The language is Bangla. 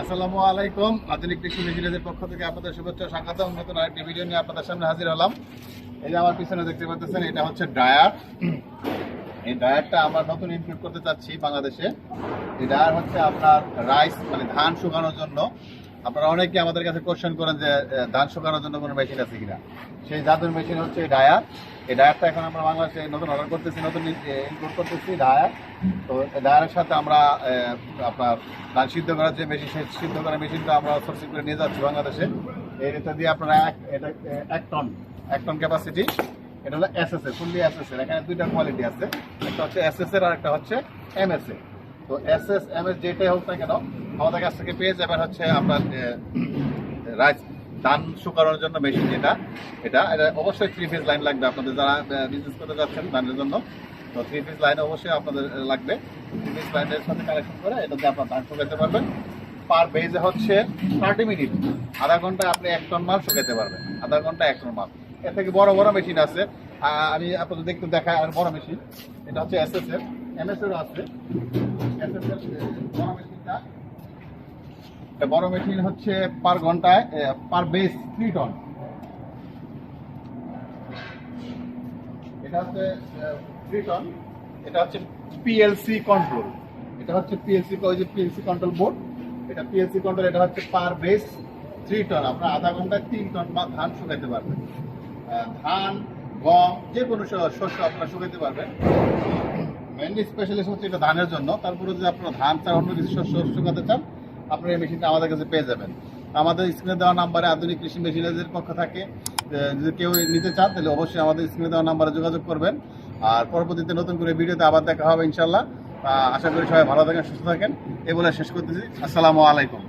আসসালামু আলাইকুম। আধুনিক কৃষি ভিজিলেজের পক্ষ থেকে আপনাদের শুভেচ্ছা স্বাগত নতুন আরেকটি ভিডিও নিয়ে আপনাদের সামনে হাজির হলাম। এই যে আমার পিছনে দেখতে পাচ্ছেন, এটা হচ্ছে ডায়ার এই ডায়ারটা আমরা নতুন ইনক্লুড করতে চাচ্ছি বাংলাদেশে। এই ডায়ার হচ্ছে আপনার রাইস মানে ধান শুকানোর জন্য। আপনারা অনেকে আমাদের কাছে কোশ্চেন করেন যে ধান শুকানোর জন্য কোনো মেশিন আছে কিনা। সেই জাদুর মেশিন হচ্ছে ডায়ার। এই ডায়ারটা এখন আমরা বাংলাদেশে নতুন অর্ডার করতেছি, নতুন ইনক্লুড করতেছি ডায়ার। তো ডায়ারের সাথে আমরা আপনার ধান সিদ্ধ করার যে মেশিন সেই সিদ্ধ করার মেশিনটা আমরা সোর্সিং করে নিয়ে যাচ্ছি বাংলাদেশে। এটা দিয়ে আপনারা এক, এটা এক টন এক টন ক্যাপাসিটি এটা হলো S S A fully S S এর এখানে দুইটা কোয়ালিটি আছে। একটা হচ্ছে এস এস এর আর একটা হচ্ছে এম এস এ তো এস এস এম এস যেটাই হোক না কেন আমাদের কাছ থেকে পেয়ে যাবেন হচ্ছে আপনার রাইস ধান শুকানোর জন্য মেশিন যেটা, এটা। এটা অবশ্যই থ্রি ফেজ লাইন লাগবে আপনাদের যারা বিজনেস করতে যাচ্ছেন ধানের জন্য। তো থ্রি ফেজ লাইন অবশ্যই আপনাদের লাগবে। থ্রি ফেজ লাইনের সাথে কানেকশন করে এটাতে আপনার ধান শুকাতে পারবেন। পার বেজে হচ্ছে থার্টি মিনিট আধা ঘণ্টা আপনি এক টন মাল শুকাতে পারবেন। আধা ঘণ্টা এক টন মাল। এর থেকে বড় বড় মেশিন আছে। আমি আপনাদের দেখতে দেখাই আর বড় মেশিন এটা হচ্ছে এস এস এর এম এস এর আছে। এস এস এর বড় মেশিনটা বড় মেশিন হচ্ছে পার ঘন্টায় পার বেস থ্রি টন এটা হচ্ছে থ্রি টন এটা হচ্ছে পিএলসি কন্ট্রোল এটা হচ্ছে পিএলসি যে পিএলসি কন্ট্রোল বোর্ড এটা পিএলসি কন্ট্রোল এটা হচ্ছে পার বেস থ্রি টন আপনার আধা ঘন্টায় তিন টন বা ধান শুকাইতে পারবেন। ধান, গম, যে কোনো শস্য আপনারা শুকাইতে পারবেন। মেনলি স্পেশালিস্ট হচ্ছে এটা ধানের জন্য। তারপরে যদি আপনারা ধান ছাড়া অন্য কিছু শস্য শুকাতে চান আপনারা এই মেশিনটা আমাদের কাছে পেয়ে যাবেন। আমাদের স্ক্রিনে দেওয়া নাম্বারে আধুনিক কৃষি মেশিনারিজের পক্ষ থাকে। যদি কেউ নিতে চান, তাহলে অবশ্যই আমাদের স্ক্রিনে দেওয়া নাম্বারে যোগাযোগ করবেন। আর পরবর্তীতে নতুন করে ভিডিওতে আবার দেখা হবে ইনশাল্লাহ আশা করি সবাই ভালো থাকেন, সুস্থ থাকেন। এ বলে শেষ করতেছি। আসসালামু আলাইকুম।